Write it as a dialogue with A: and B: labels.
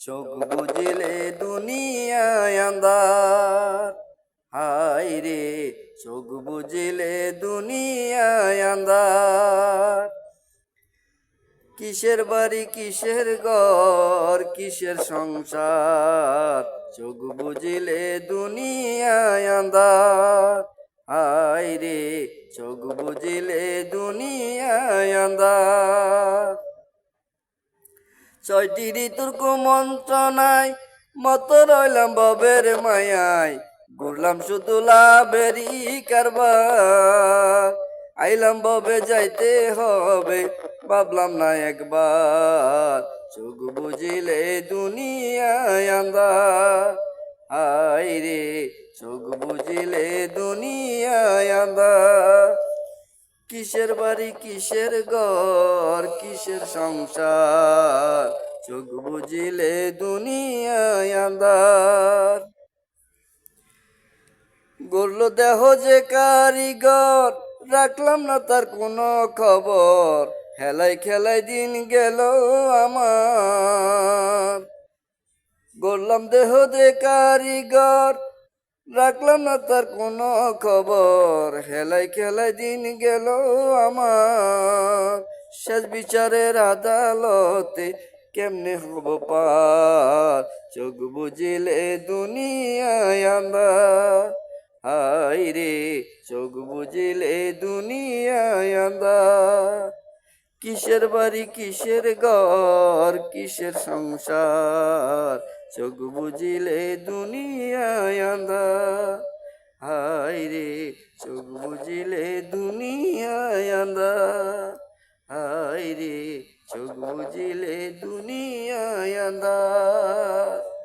A: চোখ বুঝিলে দুনিয়ায় আন্দার হায় রে, চোখ বুঝিলে দুনিয়ায় আন্দার কিসের বাড়ি, কিসের ঘর, কিসের সংসার? চোখ বুঝিলে দুনিয়ায় আন্দার হায় রে, চোখ বুঝিলে দুনিয়ায় আন্দার ছয়টি ঋতুর কুমন্ত্রণায় মত রইলাম ববের মায়ায়। ঘুরলাম শুধু লাভেরই কারবার। আইলাম ববে যাইতে হবে, ভাবলাম না একবার। চোখ বুঝিলে দুনিয়ায় আন্দার হায় রে চোখ বুঝিলে দুনিয়ায় আন্দার কিসের বাড়ি, কিসের ঘর, কিসের সংসার? চোখ বুঝিলে দুনিয়ায় গড়ল দেহ যে কারিগর, রাখলাম না তার কোনো খবর। খেলাই খেলাই দিন গেল আমার। গড়লাম দেহ যে কারিগর রাখলাম না তার কোনো খবর। হেলাই খেলাই দিন গেল আমার। শেষ বিচারের আদালতে কেমনে হব পার? চোখ বুঝিলে দুনিয়ায় আন্দার হাই রে, চোখ বুঝিলে দুনিয়ায় আন্দার কিসের বাড়ি, কিসের ঘর, কিসের সংসার? চোখ বুঝিলে দুনিয়ায় আঁধা। হায় রে, চোখ বুঝিলে দুনিয়ায় আঁধা। হায় রে, চোখ বুঝিলে দুনিয়ায় আন্দার